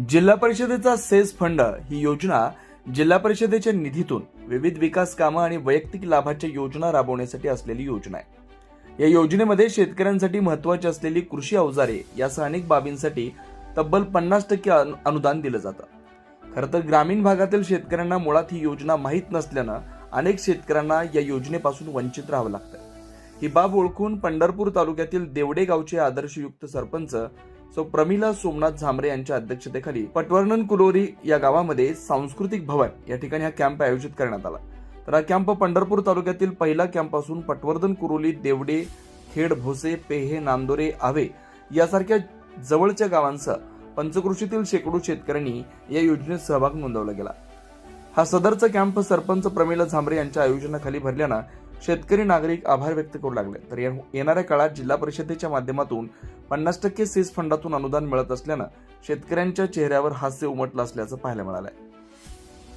जिल्हा परिषदेचा cess fund ही योजना जिल्हा परिषदेच्या निधीतून विविध विकास कामं आणि वैयक्तिक लाभाच्या योजना राबवण्यासाठी असलेली योजना आहे. या योजनेमध्ये शेतकऱ्यांसाठी महत्वाची असलेली कृषी अवजारे यासह अनेक बाबींसाठी तब्बल पन्नास टक्के अनु- अनुदान दिलं जातं. खरं तर ग्रामीण भागातील शेतकऱ्यांना मुळात ही योजना माहीत नसल्यानं अनेक शेतकऱ्यांना या योजनेपासून वंचित राहावं लागतं ही बाब ओळखून पंढरपूर तालुक्यातील देवडे गावचे आदर्शयुक्त सरपंच सो प्रमिला सोमनाथ झांबरे यांच्या अध्यक्षतेखाली पटवर्णन कुलोरी या गावामध्ये सांस्कृतिक भवन या ठिकाणी हा कॅम्प आयोजित करण्यात आला. तर हा कॅम्प पंढरपूर तालुक्यातील पहिला कॅम्प असून पटवर्धन कुरोली देवडे खेड भोसे पेहे नांदोरे आवे यासारख्या जवळच्या गावांसह पंचकृषीतील शेकडो शेतकऱ्यांनी या योजनेत सहभाग नोंदवला गेला. हा सदरचा कॅम्प सरपंच प्रमिला झांबरे यांच्या आयोजनाखाली भरल्यानं शेतकरी नागरिक आभार व्यक्त करू लागले. तर या- येणाऱ्या काळात जिल्हा परिषदेच्या माध्यमातून पन्नास टक्के सीज फंडातून अनुदान मिळत असल्यानं शेतकऱ्यांच्या चेहऱ्यावर हास्य उमटलं असल्याचं पाहायला मिळालं आहे